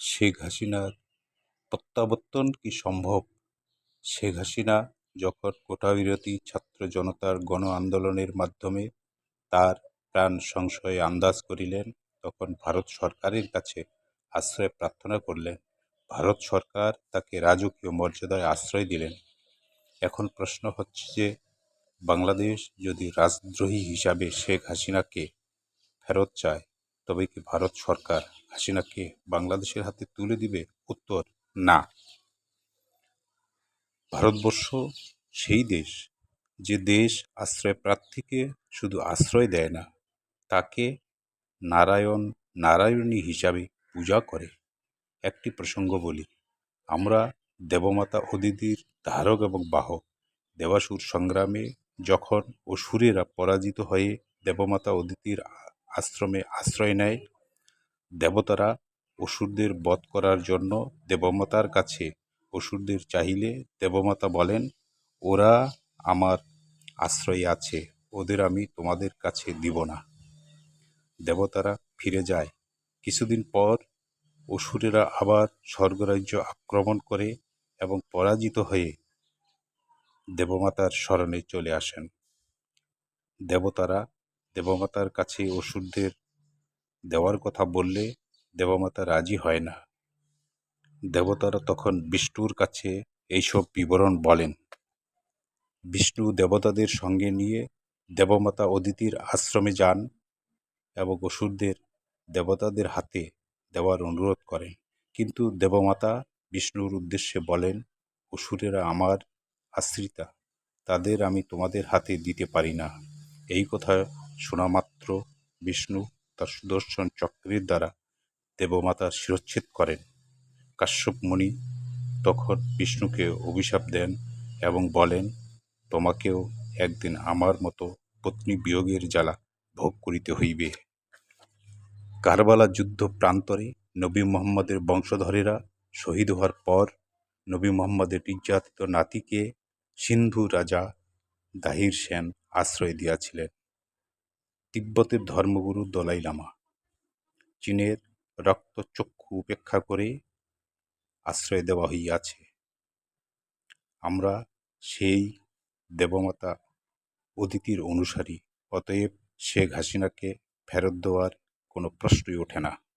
শেখ হাসিনার প্রত্যাবর্তন কি সম্ভব? শেখ হাসিনা যখন কোটাবিরোধী ছাত্র জনতার গণ আন্দোলনের মাধ্যমে তার প্রাণ সংশয়ে আন্দাজ করিলেন, তখন ভারত সরকারের কাছে আশ্রয় প্রার্থনা করলেন। ভারত সরকার তাকে রাজকীয় মর্যাদায় আশ্রয় দিলেন। এখন প্রশ্ন হচ্ছে যে, বাংলাদেশ যদি রাজদ্রোহী হিসাবে শেখ হাসিনাকে ফেরত চায়, তবে কি ভারত সরকার হাসিনাকে বাংলাদেশের হাতে তুলে দিবে উত্তর না। ভারতবর্ষ সেই দেশ যে দেশ আশ্রয় প্রার্থীকে শুধু আশ্রয় দেয় না, তাকে নারায়ণ নারায়ণী হিসাবে পূজা করে। একটি প্রসঙ্গ বলি, আমরা দেবমাতা অদিতির ধারক এবং বাহক দেবাসুর সংগ্রামে যখন অসুরেরা পরাজিত হয়ে দেবমাতা অদিতির আশ্রমে আশ্রয় নেয় দেবতারা অসুরদের বধ করার জন্য দেবমাতার কাছে অসুরদের চাইলে দেবমাতা বলেন, ওরা আমার আশ্রয়ে আছে, ওদের আমি তোমাদের কাছে দিব না। দেবতারা ফিরে যায়। কিছুদিন পর অসুরেরা আবার স্বর্গরাজ্য আক্রমণ করে এবং পরাজিত হয়ে দেবমাতার স্মরণে চলে আসেন। দেবতারা দেবমাতার কাছে অসুরদের দেওয়ার কথা বললে দেবমাতা রাজি হয় না। দেবতারা তখন বিষ্ণুর কাছে এইসব বিবরণ বলেন। বিষ্ণু দেবতাদের সঙ্গে নিয়ে দেবমাতা অদিতির আশ্রমে যান এবং অসুরদের দেবতাদের হাতে দেওয়ার অনুরোধ করেন। কিন্তু দেবমাতা বিষ্ণুর উদ্দেশ্যে বলেন, অসুরেরা আমার আশ্রিতা, তাদের আমি তোমাদের হাতে দিতে পারি না। এই কথা শোনা মাত্র বিষ্ণু তার সুদর্শন চক্রের দ্বারা দেবমাতার শিরচ্ছেদ করেন। কাশ্যপ মুনি তখন বিষ্ণুকে অভিশাপ দেন এবং বলেন, তোমাকেও একদিন আমার মতো পত্নী বিয়োগের জ্বালা ভোগ করিতে হইবে। কারবালা যুদ্ধ প্রান্তরে নবী মোহাম্মদের বংশধরেরা শহীদ হওয়ার পর নবী মোহাম্মদের নির্যাতিত নাতিকে সিন্ধু রাজা দাহির সেন আশ্রয় দিয়াছিলেন। তিব্বতের ধর্মগুরু দলাই লামা। চীনের রক্তচক্ষু উপেক্ষা করে আশ্রয় দেওয়া হইয়াছে। আমরা সেই দেবমাতা অদিতির অনুসারী, অতএব শেখ হাসিনাকে ফেরত দেওয়ার কোনো প্রশ্নই ওঠে না।